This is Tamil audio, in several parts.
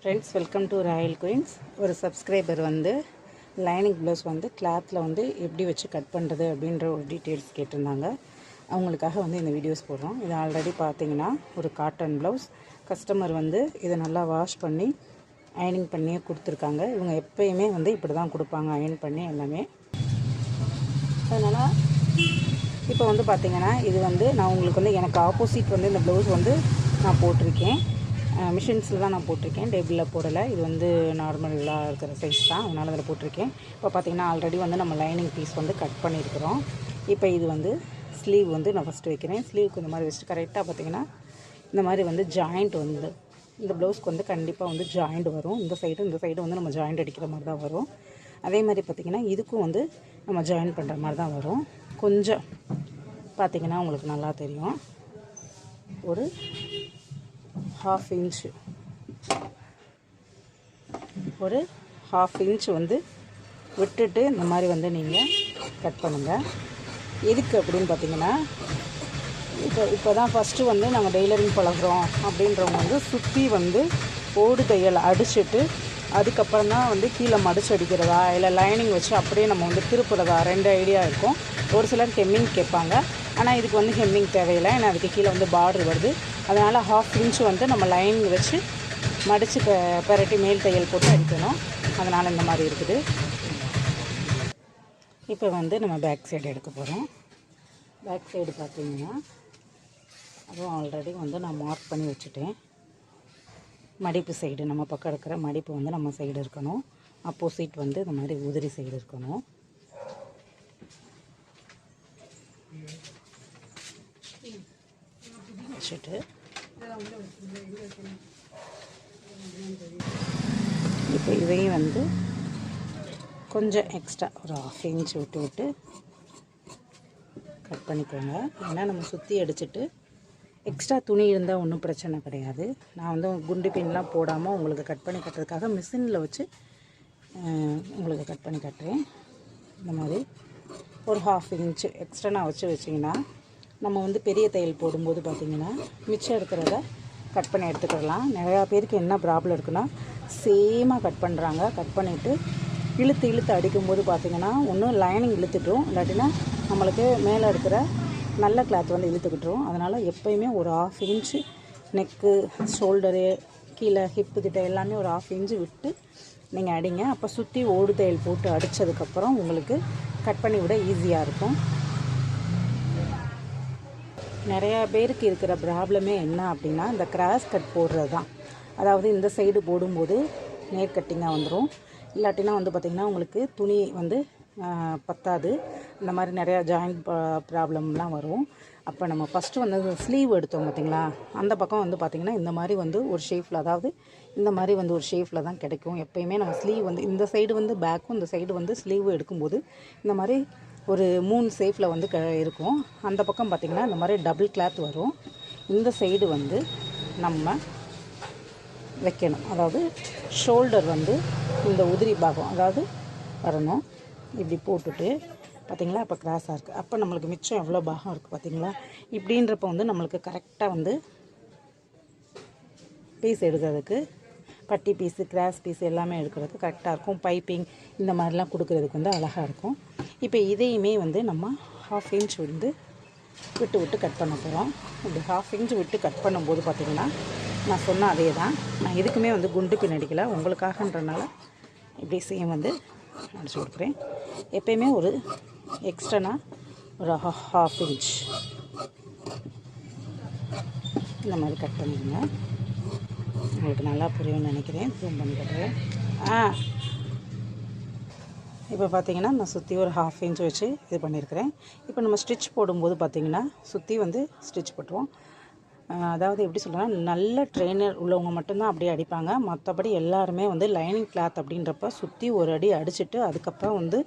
Friends welcome to royal queens ஒரு சப்ஸ்கிரைபர் வந்து லைனிங் ப்ளவுஸ் வந்து கிளாத்தில் வந்து எப்படி வச்சு கட் பண்ணுறது அப்படின்ற ஒரு டீட்டெயில்ஸ் கேட்டிருந்தாங்க. அவங்களுக்காக வந்து இந்த வீடியோஸ் போடுறோம். இது ஆல்ரெடி பார்த்தீங்கன்னா ஒரு காட்டன் ப்ளவுஸ் கஸ்டமர் வந்து இதை நல்லா வாஷ் பண்ணி அயனிங் பண்ணியே கொடுத்துருக்காங்க. இவங்க எப்பயுமே வந்து இப்படி தான் கொடுப்பாங்க அயன் பண்ணி எல்லாமே. அதனால் இப்போ வந்து பார்த்தீங்கன்னா இது வந்து நான் உங்களுக்கு வந்து எனக்கு ஆப்போசிட் வந்து இந்த ப்ளவுஸ் வந்து நான் போட்டிருக்கேன். மிஷின்ஸில் தான் நான் போட்டிருக்கேன். டேபிளில் போடலை. இது வந்து நார்மலாக இருக்கிற சைஸ் தான். அதனால் அதில் போட்டிருக்கேன். இப்போ பார்த்தீங்கன்னா ஆல்ரெடி வந்து நம்ம லைனிங் பீஸ் வந்து கட் பண்ணியிருக்கிறோம். இப்போ இது வந்து ஸ்லீவ் வந்து நான் ஃபஸ்ட்டு வைக்கிறேன். ஸ்லீவுக்கு இந்த மாதிரி வச்சுட்டு கரெக்டாக பார்த்தீங்கன்னா இந்த மாதிரி வந்து ஜாயிண்ட் வந்து இந்த ப்ளவுஸ்க்கு வந்து கண்டிப்பாக வந்து ஜாயிண்ட் வரும். இந்த சைடு இந்த சைடு வந்து நம்ம ஜாயிண்ட் அடிக்கிற மாதிரி தான் வரும். அதே மாதிரி பார்த்திங்கன்னா இதுக்கும் வந்து நம்ம ஜாயின் பண்ணுற மாதிரி தான் வரும். கொஞ்சம் பார்த்திங்கன்னா உங்களுக்கு நல்லா தெரியும். ஒரு ஹாஃப் இன்ச்சு ஒரு ஹாஃப் இன்ச் வந்து விட்டுட்டு இந்த மாதிரி வந்து நீங்கள் கட் பண்ணுங்கள் எதுக்கு அப்படின்னு பார்த்தீங்கன்னா இப்போ இப்போ தான் ஃபஸ்ட்டு வந்து நாங்கள் டெய்லரிங் பழகுறோம் அப்படின்றவங்க வந்து சுற்றி வந்து ஓடு தையல் அடிச்சுட்டு அதுக்கப்புறம் தான் வந்து கீழே மடிச்சு அடிக்கிறதா இல்லை லைனிங் வச்சு அப்படியே நம்ம வந்து திருப்புறதா ரெண்டு ஐடியா இருக்கும். ஒரு சிலர் ஹெம்மிங் கேட்பாங்க. ஆனால் இதுக்கு வந்து ஹெம்மிங் தேவையில்லை. ஏன்னா அதுக்கு கீழே வந்து பார்டர் வருது. அதனால் ஹாஃப் இன்ச் வந்து நம்ம லைன் வச்சு மடித்து பெரட்டி மேல் தையல் போட்டு அடிக்கணும். அதனால் இந்த மாதிரி இருக்குது. இப்போ வந்து நம்ம பேக் சைடு எடுக்க போகிறோம் பேக் சைடு பார்த்திங்கன்னா அதுவும் ஆல்ரெடி வந்து நான் மார்க் பண்ணி வச்சுட்டேன். மடிப்பு சைடு நம்ம பக்கம் இருக்கிற மடிப்பு வந்து நம்ம சைடு இருக்கணும். அப்போசிட் வந்து இந்த மாதிரி உதிரி சைடு இருக்கணும். வச்சுட்டு இப்போ இதையும் வந்து கொஞ்சம் எக்ஸ்ட்ரா ஒரு ஆஃப் இன்ச் விட்டு விட்டு கட் பண்ணிக்கோங்க. ஏன்னா நம்ம சுற்றி அடிச்சுட்டு எக்ஸ்ட்ரா துணி இருந்தால் ஒன்றும் பிரச்சனை கிடையாது. நான் வந்து குண்டு பின்லாம் போடாமல் உங்களுக்கு கட் பண்ணி கட்டுறதுக்காக மிஷினில் வச்சு உங்களுக்கு கட் பண்ணி கட்டுறேன். இந்த மாதிரி ஒரு ஹாஃப் இன்ச்சு எக்ஸ்ட்ரா நான் வச்சு வச்சிங்கன்னா நம்ம வந்து பெரிய தையல் போடும்போது பார்த்திங்கன்னா மிச்சம் இருக்கிறத கட் பண்ணி எடுத்துக்கிடலாம் நிறையா பேருக்கு என்ன ப்ராப்ளம் இருக்குன்னா சேமாக கட் பண்ணுறாங்க கட் பண்ணிவிட்டு இழுத்து இழுத்து அடிக்கும்போது பார்த்திங்கன்னா ஒன்றும் லைனிங் இழுத்துட்ரும். இல்லாட்டினா நம்மளுக்கு மேலே இருக்கிற நல்ல கிளாத் வந்து இழுத்துக்கிட்டுரும் அதனால் எப்போயுமே ஒரு ஆஃப் இன்ச்சு நெக்கு ஷோல்டரு கீழே ஹிப்பு கிட்ட எல்லாமே ஒரு ஆஃப் இன்ச்சு விட்டு நீங்கள் அடிங்க. அப்போ சுற்றி ஓடு தையல் போட்டு அடித்ததுக்கப்புறம் உங்களுக்கு கட் பண்ணி விட ஈஸியாக இருக்கும். நிறையா பேருக்கு இருக்கிற ப்ராப்ளமே என்ன அப்படின்னா இந்த கிராஸ் கட் போடுறது தான். அதாவது இந்த சைடு போடும்போது நேர் கட்டிங்காக வந்துடும் இல்லாட்டினா வந்து பார்த்திங்கன்னா உங்களுக்கு துணி வந்து பத்தாது. இந்த மாதிரி நிறையா ஜாயிண்ட் ப்ராப்ளம்லாம் வரும். அப்போ நம்ம ஃபஸ்ட்டு வந்து ஸ்லீவ் எடுத்தோம் பார்த்திங்களா அந்த பக்கம் வந்து பார்த்திங்கன்னா இந்த மாதிரி வந்து ஒரு ஷேஃபில் அதாவது இந்த மாதிரி வந்து ஒரு ஷேஃபில் தான் கிடைக்கும். எப்பயுமே நம்ம ஸ்லீவ் வந்து இந்த சைடு வந்து பேக்கும் இந்த சைடு வந்து ஸ்லீவ் எடுக்கும்போது இந்த மாதிரி ஒரு மூணு சேஃபில் வந்து க இருக்கும். அந்த பக்கம் பார்த்திங்கன்னா இந்த மாதிரி டபுள் கிளாத் வரும். இந்த சைடு வந்து நம்ம வைக்கணும். அதாவது ஷோல்டர் வந்து இந்த உதிரி பாகம் அதாவது வரணும். இப்படி போட்டுட்டு பார்த்திங்களா அப்போ கிராஸாக இருக்குது அப்போ நம்மளுக்கு மிச்சம் எவ்வளோ பாகம் இருக்குது பார்த்திங்களா இப்படின்றப்ப வந்து நம்மளுக்கு கரெக்டாக வந்து பீஸ் எடுக்கிறதுக்கு பட்டி பீஸு கிராஸ் பீஸ் எல்லாமே எடுக்கிறதுக்கு கரெக்டாக இருக்கும். பைப்பிங் இந்த மாதிரிலாம் கொடுக்குறதுக்கு வந்து அழகாக இருக்கும். இப்போ இதையுமே வந்து நம்ம ஹாஃப் இன்ச் வந்து விட்டு விட்டு கட் பண்ண போகிறோம் இப்படி ஹாஃப் இன்ச் விட்டு கட் பண்ணும்போது பார்த்திங்கன்னா நான் சொன்ன அதே தான் நான் எதுக்குமே வந்து குண்டு பின் உங்களுக்காகன்றனால இப்படி சேம் வந்து அடிச்சு கொடுக்குறேன். எப்பயுமே ஒரு எக்ஸ்ட்ரனா ஒரு ஹாஃப் இன்ச் இந்த மாதிரி கட் பண்ணிடுங்க. உங்களுக்கு நல்லா புரியும்னு நினைக்கிறேன். ஜூம் பண்ணி கட்டுறேன் ஆ. இப்போ பார்த்தீங்கன்னா நான் சுற்றி ஒரு ஹாஃப் இன்ச் வச்சு இது பண்ணியிருக்கிறேன் இப்போ நம்ம ஸ்டிச் போடும்போது பார்த்திங்கன்னா சுற்றி வந்து ஸ்டிச் போட்டுருவோம். அதாவது எப்படி சொல்கிறேன்னா நல்ல ட்ரெயினர் உள்ளவங்க மட்டும்தான் அப்படியே அடிப்பாங்க. மற்றபடி எல்லாருமே வந்து லைனிங் கிளாத் அப்படின்றப்ப சுற்றி ஒரு அடி அடிச்சுட்டு அதுக்கப்புறம் வந்து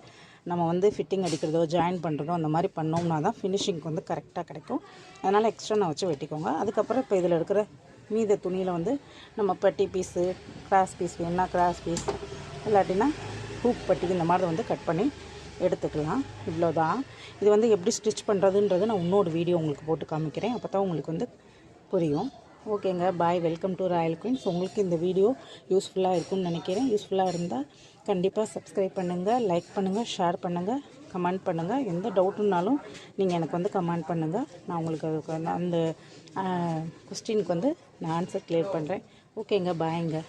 நம்ம வந்து ஃபிட்டிங் அடிக்கிறதோ ஜாயின் பண்ணுறதோ அந்த மாதிரி பண்ணோம்னா தான் ஃபினிஷிங்க்கு வந்து கரெக்டாக கிடைக்கும். அதனால் எக்ஸ்ட்ரா நான் வச்சு வெட்டிக்கோங்க. அதுக்கப்புறம் இப்போ இதில் இருக்கிற மீத துணியில் வந்து நம்ம பட்டி பீஸு கிராஸ் பீஸ் வேணுன்னா கிராஸ் பீஸ் இல்லாட்டினா ஹூக் பட்டி இந்த மாதிரி வந்து கட் பண்ணி எடுத்துக்கலாம். இவ்வளோதான் இது வந்து எப்படி ஸ்டிச் பண்ணுறதுன்றது நான் இன்னொரு வீடியோ உங்களுக்கு போட்டு காமிக்கிறேன். அப்போ தான் உங்களுக்கு வந்து புரியும். ஓகேங்க. Bye welcome to royal queens உங்களுக்கு இந்த வீடியோ யூஸ்ஃபுல்லாக இருக்கும்னு நினைக்கிறேன். யூஸ்ஃபுல்லாக இருந்தால் கண்டிப்பாக சப்ஸ்கிரைப் பண்ணுங்கள் லைக் பண்ணுங்கள் ஷேர் பண்ணுங்கள் கமெண்ட் பண்ணுங்கள் எந்த டவுட்டுனாலும் நீங்கள் எனக்கு வந்து கமெண்ட் பண்ணுங்கள் நான் உங்களுக்கு அதுக்கு அந்த- அந்த கொஸ்டினுக்கு வந்து நான் ஆன்சர் கிளியர் பண்ணுறேன் ஓகேங்க பாய்ங்க